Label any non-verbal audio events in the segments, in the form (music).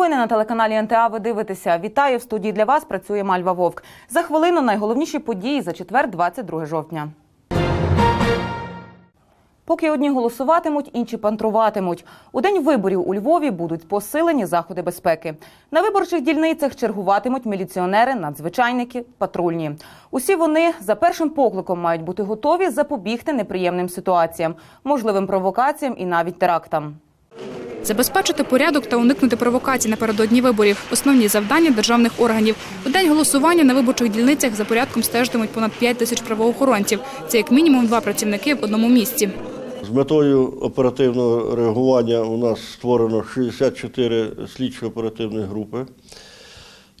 Новини на телеканалі НТА ви дивитеся. Вітаю в студії для вас. Працює Мальва Вовк. За хвилину найголовніші події за четвер, 22 жовтня. Поки одні голосуватимуть, інші пантруватимуть. У день виборів у Львові будуть посилені заходи безпеки. На виборчих дільницях чергуватимуть міліціонери, надзвичайники, патрульні. Усі вони за першим покликом мають бути готові запобігти неприємним ситуаціям, можливим провокаціям і навіть терактам. Забезпечити порядок та уникнути провокацій напередодні виборів – основні завдання державних органів. У день голосування на виборчих дільницях за порядком стежитимуть понад 5 тисяч правоохоронців. Це як мінімум два працівники в одному місці. З метою оперативного реагування у нас створено 64 слідчо-оперативні групи.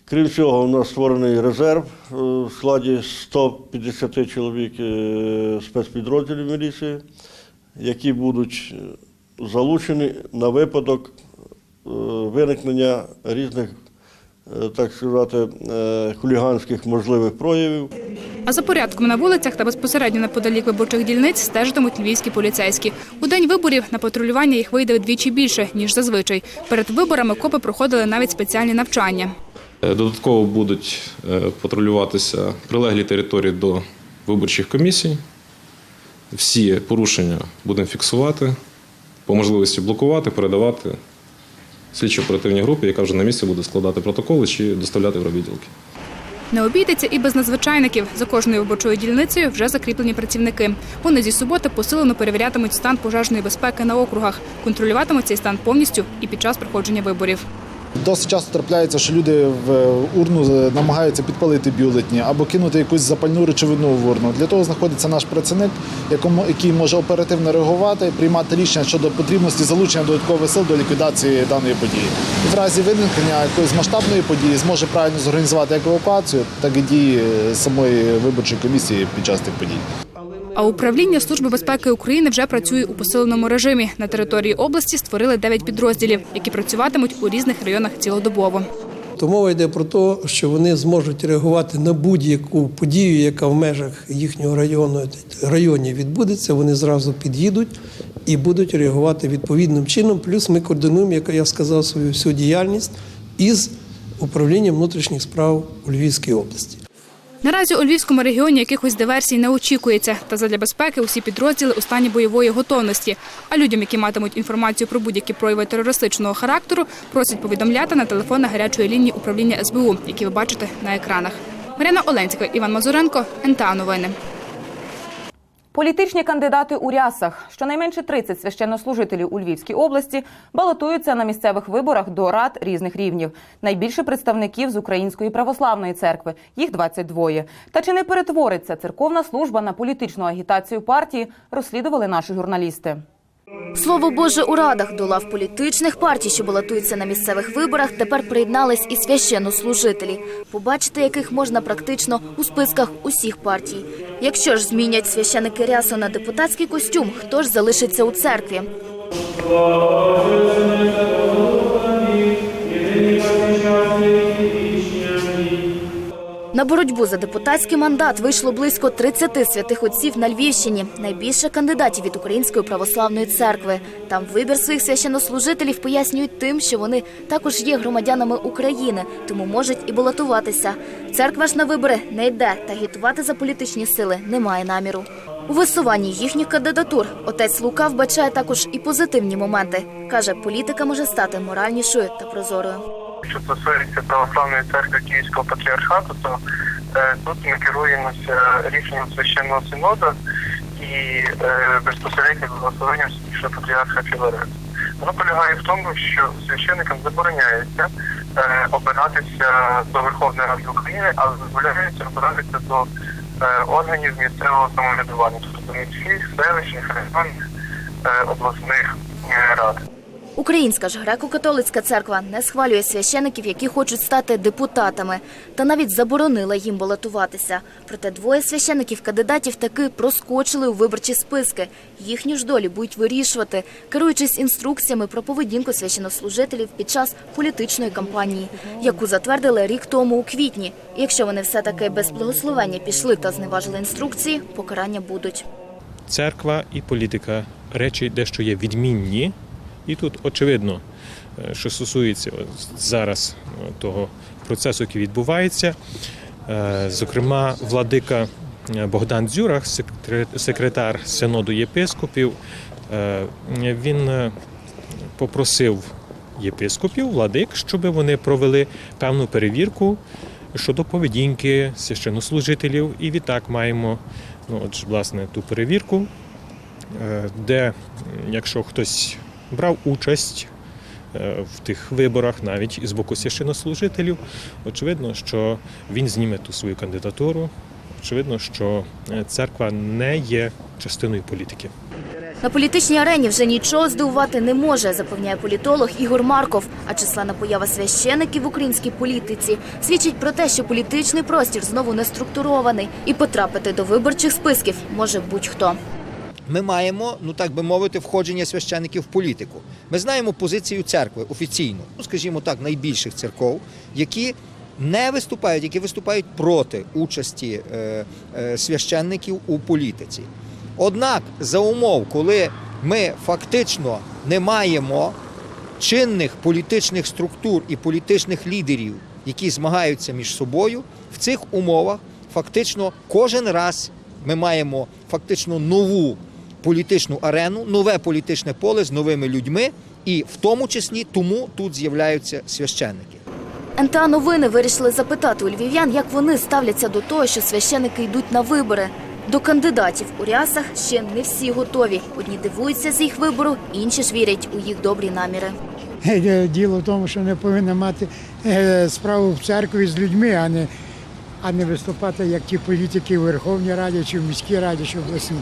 Крім цього, у нас створений резерв е, в складі 150 чоловік е, спецпідрозділів міліції, які будуть залучені на випадок е, виникнення різних, е, так сказати, е, хуліганських можливих проявів. А за порядком на вулицях та безпосередньо неподалік виборчих дільниць стежитимуть львівські поліцейські. У день виборів на патрулювання їх вийде вдвічі більше, ніж зазвичай. Перед виборами копи проходили навіть спеціальні навчання. Додатково будуть патрулюватися прилеглі території до виборчих комісій. Всі порушення будемо фіксувати, по можливості блокувати, передавати слідчо-оперативній групі, яка вже на місці буде складати протоколи чи доставляти в відділки. Не обійдеться і без надзвичайників. За кожною виборчою дільницею вже закріплені працівники. Вони зі суботи посилено перевірятимуть стан пожежної безпеки на округах, контролюватимуть цей стан повністю і під час проходження виборів. Досить часто трапляється, що люди в урну намагаються підпалити бюлетні або кинути якусь запальну речовину в урну. Для того знаходиться наш працівник, який може оперативно реагувати, приймати рішення щодо потрібності залучення додаткових сил до ліквідації даної події. І в разі виникнення якоїсь масштабної події зможе правильно зорганізувати як евакуацію, так і дії самої виборчої комісії під час тих подій. А управління Служби безпеки України вже працює у посиленому режимі. На території області створили 9 підрозділів, які працюватимуть у різних районах цілодобово. То мова йде про те, що вони зможуть реагувати на будь-яку подію, яка в межах їхнього району районі відбудеться. Вони зразу під'їдуть і будуть реагувати відповідним чином. Плюс ми координуємо, як я сказав, свою всю діяльність із управлінням внутрішніх справ у Львівській області. Наразі у Львівському регіоні якихось диверсій не очікується. Та задля безпеки усі підрозділи у стані бойової готовності. А людям, які матимуть інформацію про будь-які прояви терористичного характеру, просять повідомляти на телефон на гарячої лінії управління СБУ, які ви бачите на екранах. Марина Оленська, Іван Мазуренко, НТА Новини. Політичні кандидати у рясах, щонайменше 30 священнослужителів у Львівській області балотуються на місцевих виборах до рад різних рівнів. Найбільше представників з Української православної церкви їх 22. Та чи не перетвориться церковна служба на політичну агітацію партії? Розслідували наші журналісти. Слово Боже у радах до лав політичних партій, що балотуються на місцевих виборах, тепер приєднались і священнослужителі, побачити яких можна практично у списках усіх партій. Якщо ж змінять священики рясу на депутатський костюм, хто ж залишиться у церкві? На боротьбу за депутатський мандат вийшло близько 30 святих отців на Львівщині. Найбільше кандидатів від Української православної церкви. Там вибір своїх священнослужителів пояснюють тим, що вони також є громадянами України, тому можуть і балотуватися. Церква ж на вибори не йде, та агітувати за політичні сили немає наміру. У висуванні їхніх кандидатур отець Лука вбачає також і позитивні моменти. каже, політика може стати моральнішою та прозорою. Що стосується православної церкви Київського патріархату, то е, тут ми керуємося рішенням священного синоду і е, безпосередньо благословенням святішого патріарха Філарета. Воно полягає в тому, що священникам забороняється е, обиратися до Верховної Ради України, але дозволяється обиратися до е, органів місцевого самоврядування, тобто міських, селищних, районних, е, обласних е, рад. Українська ж греко-католицька церква не схвалює священиків, які хочуть стати депутатами, та навіть заборонила їм балотуватися. Проте двоє священиків-кандидатів таки проскочили у виборчі списки. Їхню ж долю будуть вирішувати, керуючись інструкціями про поведінку священнослужителів під час політичної кампанії, яку затвердили рік тому у квітні. Якщо вони все таки без благословення пішли та зневажили інструкції, покарання будуть. церква і політика речі дещо є відмінні. І тут очевидно, е, що стосується зараз е, того процесу, який відбувається. Е, Зокрема, владика Богдан Дзюрах, секретар- Синоду єпископів, він попросив єпископів, владик, щоб вони провели певну перевірку щодо поведінки священнослужителів. І відтак маємо ну, от, власне, ту перевірку, де, якщо хтось брав участь е, в тих виборах, навіть із боку священнослужителів, очевидно, що він зніме ту свою кандидатуру. Очевидно, що е, церква не є частиною політики. На політичній арені вже нічого здивувати не може, запевняє політолог Ігор Марков. А численна поява священиків в українській політиці свідчить про те, що політичний простір знову не структурований, і потрапити до виборчих списків може будь-хто. Ми маємо, ну так би мовити, входження священиків в політику. Ми знаємо позицію церкви офіційну, ну скажімо так, найбільших церков, які не виступають, які виступають проти участі е, е, священників у політиці. Однак, за умов, коли ми фактично не маємо чинних політичних структур і політичних лідерів, які змагаються між собою, в цих умовах фактично кожен раз ми маємо фактично нову політичну арену, нове політичне поле з новими людьми, і в тому числі тому тут з'являються священники. НТА новини вирішили запитати у львів'ян, як вони ставляться до того, що священики йдуть на вибори. До кандидатів у рясах ще не всі готові. Одні дивуються з їх вибору, інші ж вірять у їх добрі наміри. Е, Діло в тому, що не повинна мати е, справу в церкві з людьми, а не, а не виступати як ті політики в Верховній Раді чи в міській раді, чи в обласній.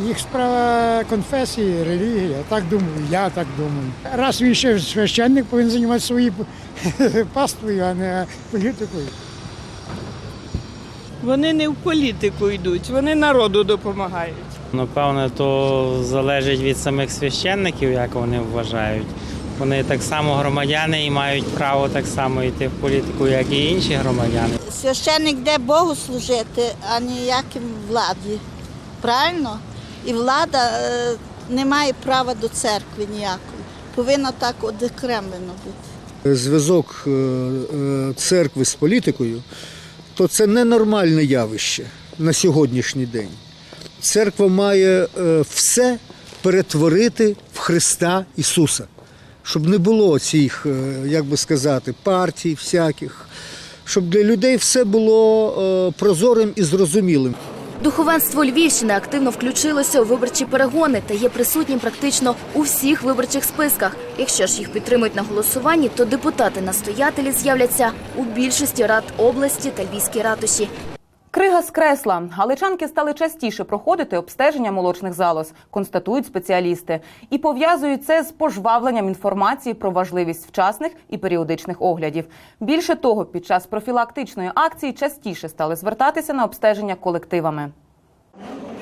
Їх справа конфесії, релігія. Так думаю, я так думаю. Раз він ще священник повинен займатися своєю (laughs) паствою, а не політикою. Вони не в політику йдуть, вони народу допомагають. Напевне, то залежить від самих священників, як вони вважають. Вони так само громадяни і мають право так само йти в політику, як і інші громадяни. Священник йде Богу служити, а ніяким владі. Правильно? І влада е, не має права до церкви ніякої. Повинна так одокремлено бути. Зв'язок е, церкви з політикою, то це ненормальне явище на сьогоднішній день. Церква має е, все перетворити в Христа Ісуса, щоб не було цих, е, як би сказати, партій всяких, щоб для людей все було е, прозорим і зрозумілим. Духовенство Львівщини активно включилося у виборчі перегони та є присутнім практично у всіх виборчих списках. Якщо ж їх підтримують на голосуванні, то депутати-настоятелі з'являться у більшості рад області та львівській ратуші. Крига з кресла. Галичанки стали частіше проходити обстеження молочних залоз, констатують спеціалісти, і пов'язують це з пожвавленням інформації про важливість вчасних і періодичних оглядів. Більше того, під час профілактичної акції частіше стали звертатися на обстеження колективами.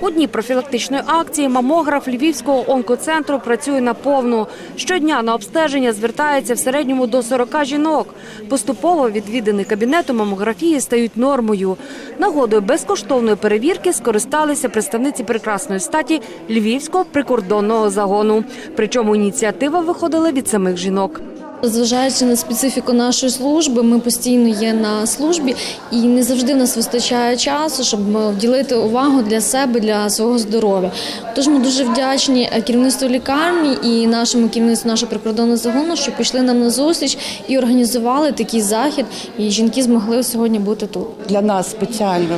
У дні профілактичної акції мамограф Львівського онкоцентру працює наповну. Щодня на обстеження звертається в середньому до 40 жінок. Поступово відвідини кабінету мамографії стають нормою. Нагодою безкоштовної перевірки скористалися представниці прекрасної статі Львівського прикордонного загону. Причому ініціатива виходила від самих жінок. Зважаючи на специфіку нашої служби, ми постійно є на службі і не завжди в нас вистачає часу, щоб е, вділити увагу для себе, для свого здоров'я. Тож ми дуже вдячні е, керівництву лікарні і нашому керівництву нашого прикордонного загону, що пішли нам на зустріч і організували такий захід. І жінки змогли сьогодні бути тут. Для нас спеціально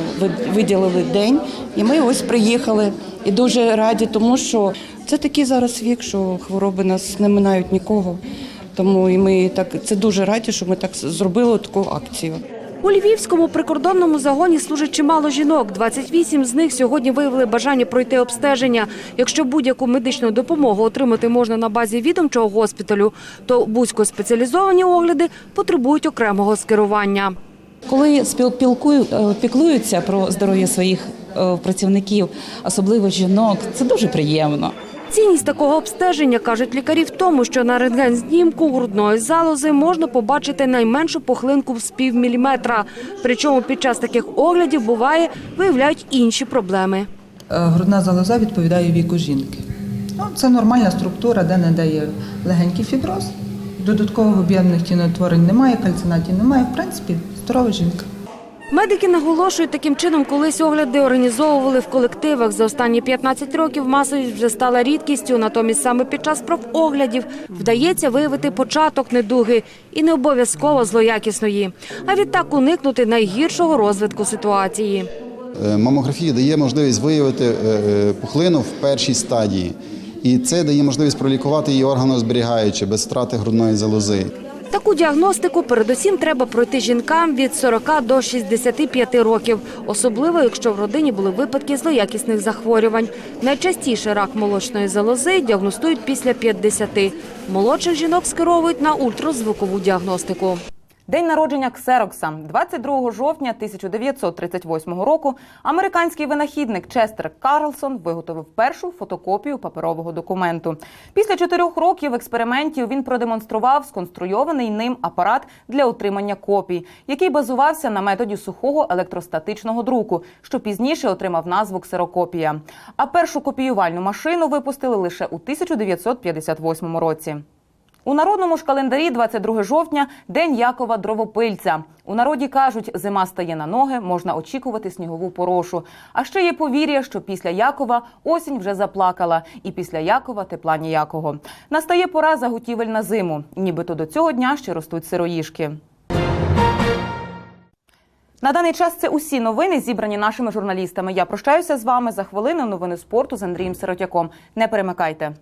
виділили день, і ми ось приїхали. І дуже раді, тому що це такий зараз вік, що хвороби нас не минають нікого. Тому і ми так це дуже раді, що ми так зробили таку акцію. У Львівському прикордонному загоні служить чимало жінок. 28 з них сьогодні виявили бажання пройти обстеження. Якщо будь-яку медичну допомогу отримати можна на базі відомчого госпіталю, то вузькоспеціалізовані огляди потребують окремого скерування. Коли спілкують, піклуються про здоров'я своїх е, працівників, особливо жінок, це дуже приємно. Цінність такого обстеження, кажуть лікарі, в тому, що на рентген-знімку грудної залози можна побачити найменшу пухлинку в з півміліметра. Причому під час таких оглядів буває виявляють інші проблеми. Е, Грудна залоза відповідає віку жінки. Ну, це нормальна структура, де не дає легенький фіброз. додаткових об'ємних тінотворень немає, кальцинатів немає. В принципі, здорова жінка. Медики наголошують, таким чином колись огляди організовували в колективах. За останні 15 років масовість вже стала рідкістю. Натомість саме під час профоглядів вдається виявити початок недуги і не обов'язково злоякісної. А відтак уникнути найгіршого розвитку ситуації. Е, Мамографія дає можливість виявити е, е, пухлину в першій стадії. І це дає можливість пролікувати її органозберігаючи без втрати грудної залози. Таку діагностику передусім треба пройти жінкам від 40 до 65 років, особливо якщо в родині були випадки злоякісних захворювань. Найчастіше рак молочної залози діагностують після 50. Молодших жінок скеровують на ультразвукову діагностику. День народження Ксерокса 22 жовтня 1938 року. Американський винахідник Честер Карлсон виготовив першу фотокопію паперового документу. Після чотирьох років експериментів він продемонстрував сконструйований ним апарат для отримання копій, який базувався на методі сухого електростатичного друку, що пізніше отримав назву ксерокопія. А першу копіювальну машину випустили лише у 1958 році. У народному ж календарі 22 жовтня День Якова Дровопильця. У народі кажуть, зима стає на ноги, можна очікувати снігову порошу. А ще є повір'я, що після Якова осінь вже заплакала, і після Якова тепла ніякого. Настає пора заготівель на зиму. Нібито до цього дня ще ростуть сироїшки. На даний час це усі новини, зібрані нашими журналістами. Я прощаюся з вами за хвилину. Новини спорту з Андрієм Сиротяком. Не перемикайте.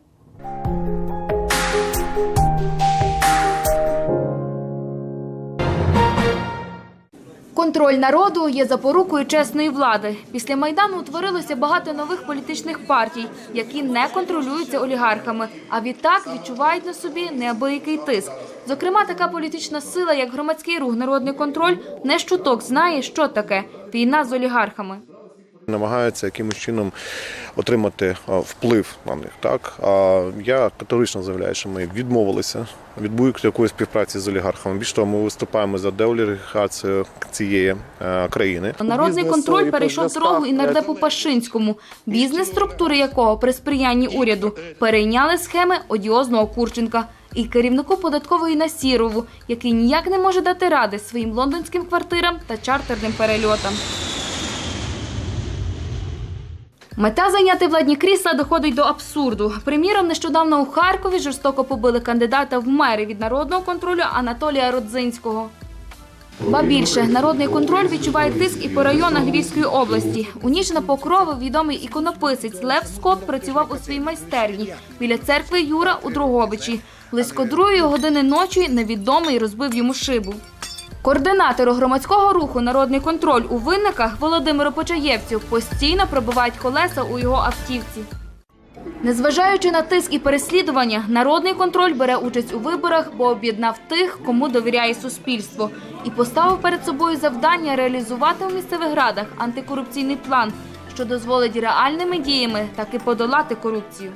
Контроль народу є запорукою чесної влади. Після Майдану утворилося багато нових політичних партій, які не контролюються олігархами, а відтак відчувають на собі неабиякий тиск. Зокрема, така політична сила, як громадський рух «Народний контроль», не щуток знає, що таке війна з олігархами. Намагаються якимось чином отримати вплив на них. Так а я категорично заявляю, що ми відмовилися від будь-якої співпраці з олігархами. Більш того, ми виступаємо за деолігархацію цієї е, країни. Народний контроль перейшов дорогу і нардепу Пашинському, бізнес-структури якого при сприянні уряду перейняли схеми одіозного Курченка і керівнику податкової Насірову, який ніяк не може дати ради своїм лондонським квартирам та чартерним перельотам. Мета зайняти владні крісла доходить до абсурду. Приміром, нещодавно у Харкові жорстоко побили кандидата в мери від народного контролю Анатолія Родзинського. Ба більше, народний контроль відчуває тиск і по районах Львівської області. У ніч на покрови відомий іконописець Лев Скоп працював у своїй майстерні біля церкви Юра у Дрогобичі. Близько другої години ночі невідомий розбив йому шибу. Координатору громадського руху Народний контроль у винниках Володимиру Почаєвцю постійно пробивають колеса у його автівці. Незважаючи на тиск і переслідування, народний контроль бере участь у виборах, бо об'єднав тих, кому довіряє суспільство, і поставив перед собою завдання реалізувати у місцевих радах антикорупційний план, що дозволить реальними діями таки подолати корупцію.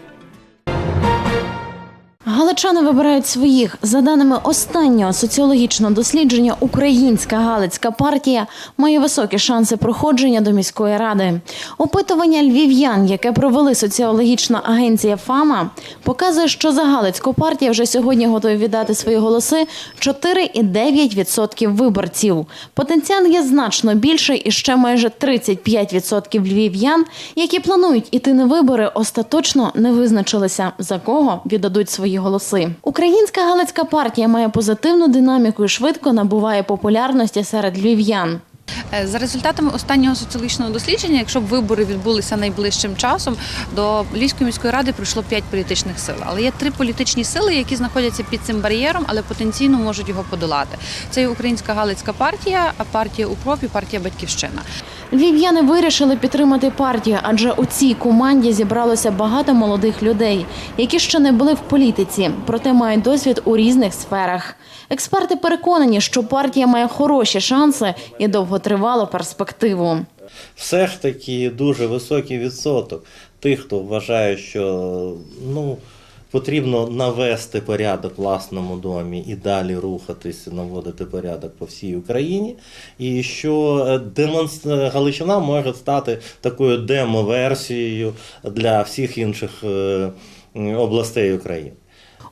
Галичани вибирають своїх. За даними останнього соціологічного дослідження, українська Галицька партія має високі шанси проходження до міської ради. Опитування львів'ян, яке провели соціологічна агенція ФАМА, показує, що за Галицьку партію вже сьогодні готові віддати свої голоси 4,9% виборців. Потенціал є значно більший і ще майже 35% львів'ян, які планують іти на вибори, остаточно не визначилися, за кого віддадуть свої голоси. Українська Галицька партія має позитивну динаміку і швидко набуває популярності серед львів'ян. Е, За результатами останнього соціологічного дослідження, якщо б вибори відбулися найближчим часом, до Львівської міської ради прийшло п'ять політичних сил. Але є три політичні сили, які знаходяться під цим бар'єром, але потенційно можуть його подолати. Це є Українська Галицька партія, партія УКРОП і партія Батьківщина. Львів'яни вирішили підтримати партію, адже у цій команді зібралося багато молодих людей, які ще не були в політиці, проте мають досвід у різних сферах. Експерти переконані, що партія має хороші шанси і довготривалу перспективу. все ж таки дуже високий відсоток тих, хто вважає, що ну, потрібно навести порядок в власному домі і далі рухатись, наводити порядок по всій Україні. І що е, демонстр... Галичина може стати такою демо-версією для всіх інших е, областей України.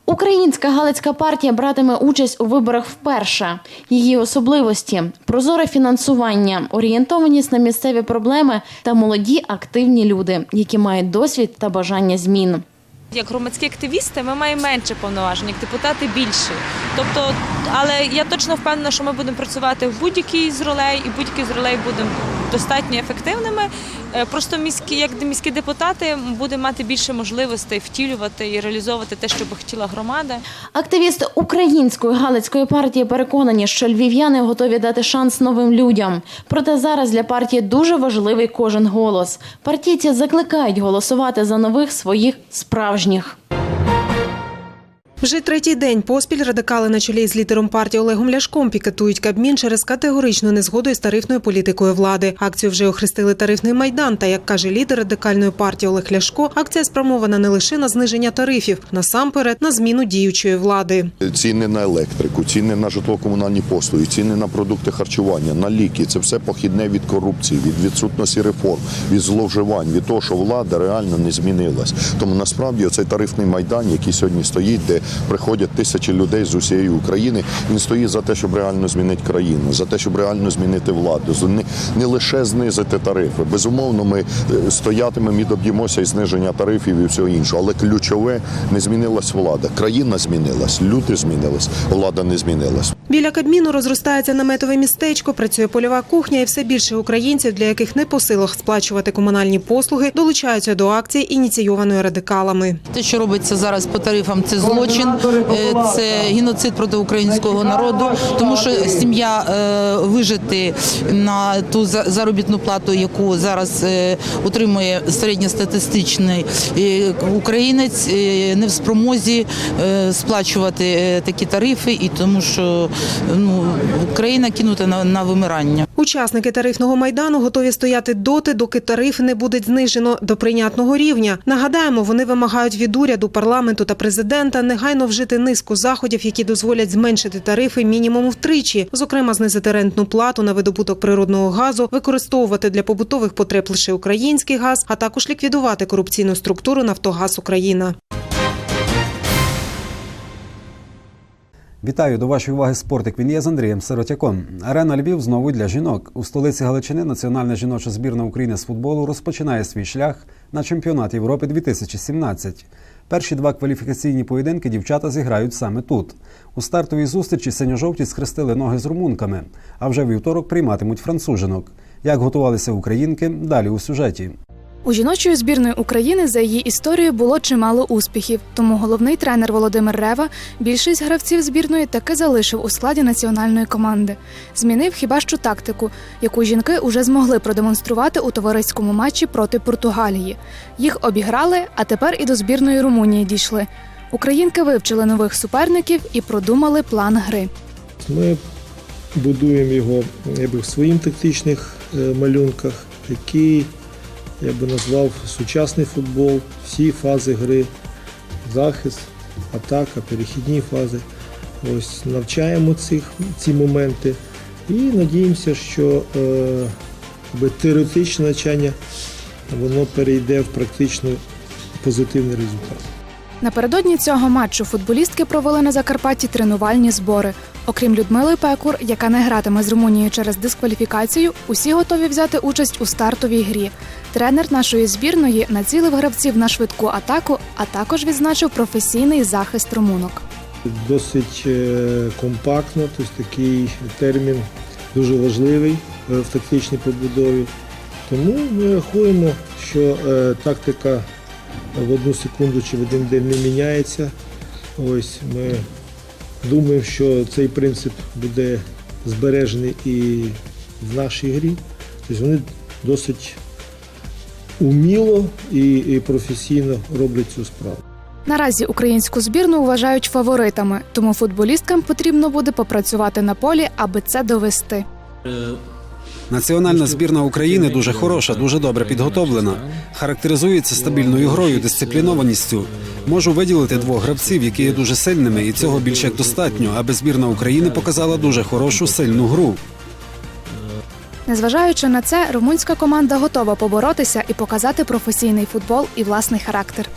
Українська Галицька партія братиме участь у виборах вперше. Її особливості прозоре фінансування, орієнтованість на місцеві проблеми та молоді активні люди, які мають досвід та бажання змін. Як громадські активісти ми маємо менше повноважень, як депутати більше. Тобто, але я точно впевнена, що ми будемо працювати в будь-якій з ролей, і будь-який з ролей будемо достатньо ефективними. Е, Просто міські, як міські депутати, будемо мати більше можливостей втілювати і реалізовувати те, що би хотіла громада. Активісти Української Галицької партії переконані, що львів'яни готові дати шанс новим людям. Проте зараз для партії дуже важливий кожен голос. Партійці закликають голосувати за нових своїх справжніх. Вже третій день поспіль радикали на чолі з лідером партії Олегом Ляшком пікетують Кабмін через категоричну незгоду із тарифною політикою влади. Акцію вже охрестили тарифний майдан. Та як каже лідер радикальної партії Олег Ляшко, акція спрямована не лише на зниження тарифів, насамперед на зміну діючої влади. Ціни на електрику, ціни на житлово-комунальні послуги, ціни на продукти харчування, на ліки це все похідне від корупції, від відсутності реформ, від зловживань, від того, що влада реально не змінилась. Тому насправді цей тарифний майдан, який сьогодні стоїть, де приходять тисячі людей з усієї України, він стоїть за те, щоб реально змінити країну, за те, щоб реально змінити владу, не, не лише знизити тарифи. Безумовно, ми е, стоятимемо і доб'ємося і зниження тарифів і всього іншого. Але ключове не змінилась влада. Країна змінилась, люди змінились, влада не змінилась. Біля Кабміну розростається наметове містечко, працює польова кухня, і все більше українців, для яких не по силах сплачувати комунальні послуги, долучаються до акції, ініційованої радикалами. Те, що робиться зараз по тарифам, це злочин, е, це геноцид проти українського народу, тому що сім'я е, вижити на ту заробітну плату, яку зараз е, отримує середньостатистичний українець, не в спромозі сплачувати такі тарифи, і тому що ну, Україна кинута на, на вимирання. Учасники тарифного майдану готові стояти доти, доки тарифи не будуть знижено до прийнятного рівня. Нагадаємо, вони вимагають від уряду, парламенту та президента негайно вжити низку заходів, які дозволять зменшити тарифи мінімум втричі, зокрема знизити рентну плату на видобуток природного газу, використовувати для побутових потреб лише український газ, а також ліквідувати корупційну структуру Нафтогаз Україна. Вітаю до вашої уваги спортик. Він є з Андрієм Сиротяком. Арена Львів знову для жінок. У столиці Галичини національна жіноча збірна України з футболу розпочинає свій шлях на чемпіонат Європи 2017. Перші два кваліфікаційні поєдинки дівчата зіграють саме тут. У стартовій зустрічі синьо-жовті схрестили ноги з румунками, а вже вівторок прийматимуть францужинок. Як готувалися українки, далі у сюжеті. У жіночої збірної України за її історією було чимало успіхів. Тому головний тренер Володимир Рева більшість гравців збірної таки залишив у складі національної команди. Змінив хіба що тактику, яку жінки уже змогли продемонструвати у товариському матчі проти Португалії. Їх обіграли, а тепер і до збірної Румунії дійшли. Українки вивчили нових суперників і продумали план гри. Ми будуємо його якби, в своїх тактичних е, малюнках, який я би назвав сучасний футбол, всі фази гри, захист, атака, перехідні фази. Ось навчаємо цих, ці моменти і надіємося, що е, теоретичне навчання воно перейде в практично позитивний результат. Напередодні цього матчу футболістки провели на Закарпатті тренувальні збори. Окрім Людмили Пекур, яка не гратиме з Румунією через дискваліфікацію, усі готові взяти участь у стартовій грі. Тренер нашої збірної націлив гравців на швидку атаку, а також відзначив професійний захист румунок. Досить е, компактно, тобто такий термін дуже важливий е, в тактичній побудові. Тому ми рахуємо, що е, тактика в одну секунду чи в один день не міняється. Ось ми думаємо, що цей принцип буде збережений і в нашій грі. Тобто вони досить уміло і, і професійно роблять цю справу. Наразі українську збірну вважають фаворитами, тому футболісткам потрібно буде попрацювати на полі, аби це довести. Національна збірна України дуже хороша, дуже добре підготовлена. Характеризується стабільною грою, дисциплінованістю. Можу виділити двох гравців, які є дуже сильними, і цього більш як достатньо, аби збірна України показала дуже хорошу сильну гру. Незважаючи на це, румунська команда готова поборотися і показати професійний футбол і власний характер.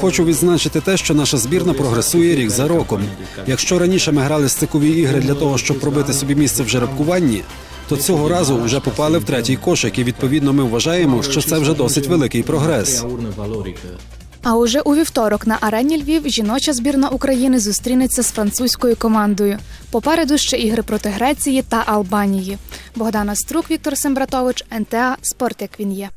Хочу відзначити те, що наша збірна прогресує рік за роком. Якщо раніше ми грали стикові ігри для того, щоб пробити собі місце в жеребкуванні, то цього разу вже попали в третій кошик, і відповідно ми вважаємо, що це вже досить великий прогрес. А уже у вівторок на арені Львів жіноча збірна України зустрінеться з французькою командою. Попереду ще ігри проти Греції та Албанії. Богдана Струк, Віктор Сембратович, НТА Спорт як він є.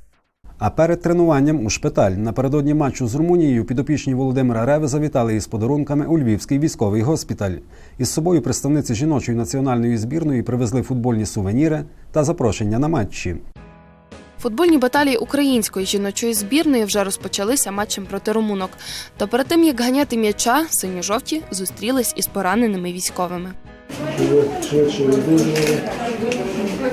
А перед тренуванням у шпиталь напередодні матчу з Румунією підопічні Володимира Реви завітали із подарунками у Львівський військовий госпіталь. Із собою представниці жіночої національної збірної привезли футбольні сувеніри та запрошення на матчі. Футбольні баталії української жіночої збірної вже розпочалися матчем проти румунок. Та перед тим як ганяти м'яча, синьо-жовті зустрілись із пораненими військовими.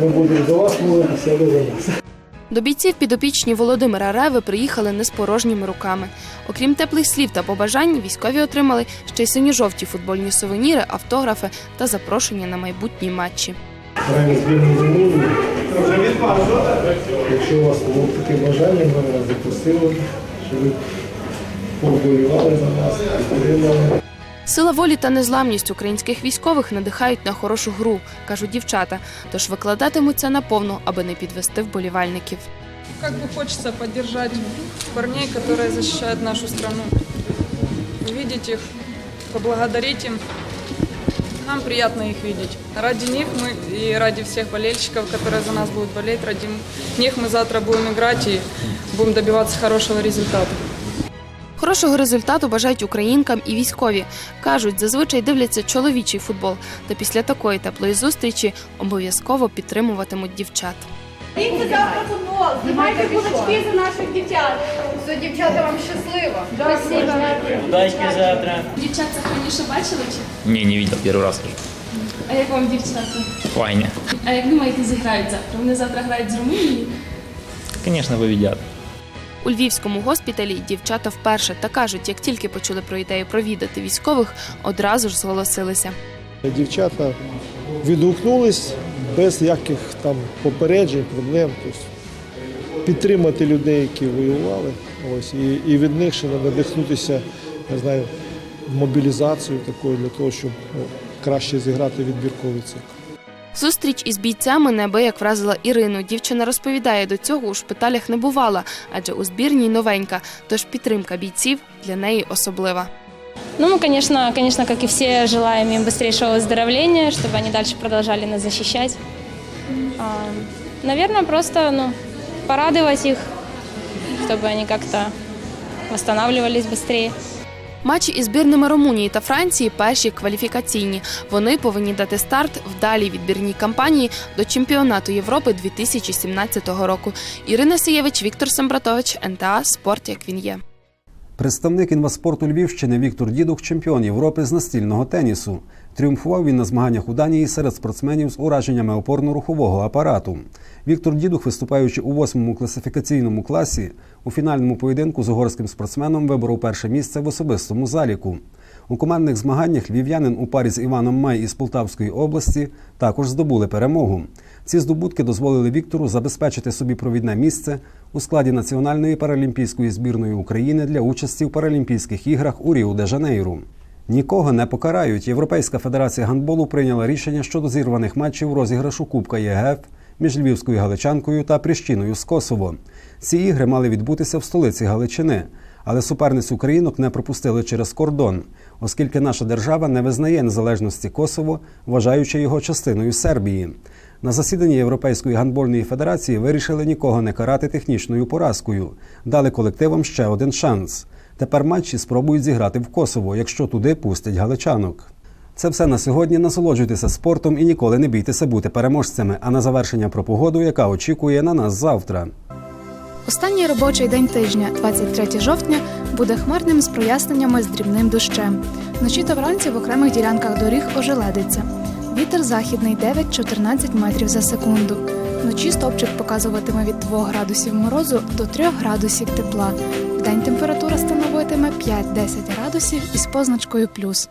Ми будемо за вас молитися, а ви за нас. До бійців підопічні Володимира Реви приїхали не з порожніми руками. Окрім теплих слів та побажань, військові отримали ще й синьо-жовті футбольні сувеніри, автографи та запрошення на майбутні матчі. Якщо у вас було таке бажання, ми вас запросили, щоб ви поболівали за нас, підтримали. Сила волі та незламність українських військових надихають на хорошу гру, кажуть дівчата. Тож викладатимуться наповну, аби не підвести вболівальників. Как бы хочется поддержать парней, которые защищают нашу страну. Увидеть их, поблагодарить им. Нам приятно их видеть. Ради них мы и ради всех болельщиков, которые за нас будут болеть, ради них мы завтра будем играть и будем добиваться хорошего результата. Хорошого результату бажають українкам і військові. Кажуть, зазвичай дивляться чоловічий футбол, та після такої теплої зустрічі обов'язково підтримуватимуть дівчат. Дивіться завтра футбол, знімайте кулачки за наших дівчат. Все, дівчата, вам щасливо. Спасибо. Удачки завтра. Дівчат це раніше бачили чи? Не, не видел, первый раз хожу. А як вам дівчата? Ваня. А як думаєте, зіграють завтра? Вони завтра грають з Румунією? Конечно, победят. У львівському госпіталі дівчата вперше та кажуть, як тільки почули про ідею провідати військових, одразу ж зголосилися. Дівчата відгукнулись без яких там попереджень, проблем. Тобто підтримати людей, які воювали. Ось, і, і від них ще надихнутися, я знаю, мобілізацією такою для того, щоб ну, краще зіграти відбірковий цикл. Зустріч із бійцями неабияк вразила Ірину. Дівчина розповідає, до цього у шпиталях не бувала, адже у збірній новенька, тож підтримка бійців для неї особлива. Ну, мы, конечно, конечно, как и все, желаем им быстрейшего выздоровления, чтобы они дальше продолжали нас защищать. А, наверное, просто ну, порадовать их, чтобы они как-то восстанавливались быстрее. Матчі із збірними Румунії та Франції перші кваліфікаційні. Вони повинні дати старт вдалій відбірній кампанії до чемпіонату Європи 2017 року. Ірина Сієвич, Віктор Сембратович, НТА Спорт як він є. Представник інваспорту Львівщини Віктор Дідух, чемпіон Європи з настільного тенісу. Тріумфував він на змаганнях у Данії серед спортсменів з ураженнями опорно-рухового апарату. Віктор Дідух, виступаючи у восьмому класифікаційному класі, у фінальному поєдинку з угорським спортсменом виборов перше місце в особистому заліку. У командних змаганнях львів'янин у парі з Іваном Май із Полтавської області також здобули перемогу. Ці здобутки дозволили Віктору забезпечити собі провідне місце у складі Національної паралімпійської збірної України для участі в Паралімпійських іграх у Ріо-де-Жанейру. Нікого не покарають. Європейська федерація гандболу прийняла рішення щодо зірваних матчів розіграшу Кубка ЄГФ між Львівською Галичанкою та Прищиною з Косово. Ці ігри мали відбутися в столиці Галичини, але суперниць українок не пропустили через кордон, оскільки наша держава не визнає незалежності Косово, вважаючи його частиною Сербії. На засіданні Європейської гандбольної федерації вирішили нікого не карати технічною поразкою, дали колективам ще один шанс. Тепер матчі спробують зіграти в Косово, якщо туди пустять галичанок. Це все на сьогодні. Насолоджуйтеся спортом і ніколи не бійтеся бути переможцями. А на завершення про погоду, яка очікує на нас завтра. Останній робочий день тижня, 23 жовтня, буде хмарним з проясненнями з дрібним дощем. Вночі та вранці в окремих ділянках доріг ожеледиться. Вітер західний 9-14 метрів за секунду. Вночі стопчик показуватиме від 2 градусів морозу до 3 градусів тепла. В день температура становитиме 5-10 градусів із позначкою плюс.